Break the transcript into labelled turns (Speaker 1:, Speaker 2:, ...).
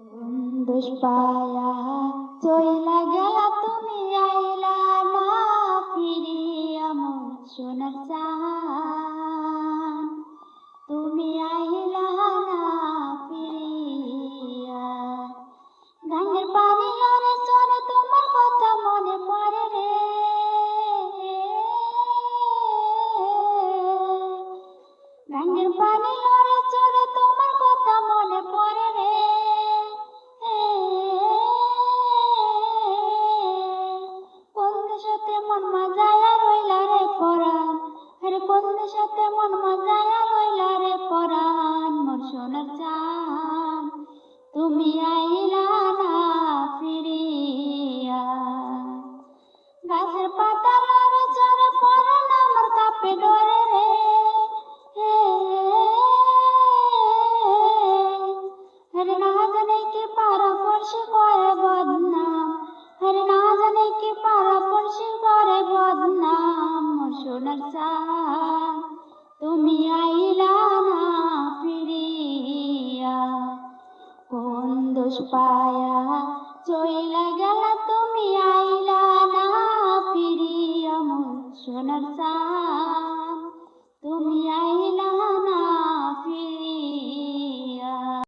Speaker 1: কোন দোষ চইলা গেলা, তুমি আইলা না ফিরিয়া সোনার চান। তুমি আইলা না ফিরিয়া। গাঙ্গের পানি লরে চরে তোমার কথা মনে পড়ে রে। গাঙ্গের পানি লরে দেশতে মন মাজায়া রইলা রে পরাণ, মোর সোনার চান তুমি আইলা না ফিরিয়া। গাছের পাতা লড়ে চড়ে পড়ে আমার কাপে ডরে রে। হরে না জানে কি পারা পড়শি করে বদনাম। হরে না জানে কি পারা পড়শি করে বদনাম। মোর সোনার চান দোষ পায়া চইলা গেলা তুমি আইলা না ফিরিয়া মোর সোনার চান তুমি আইলা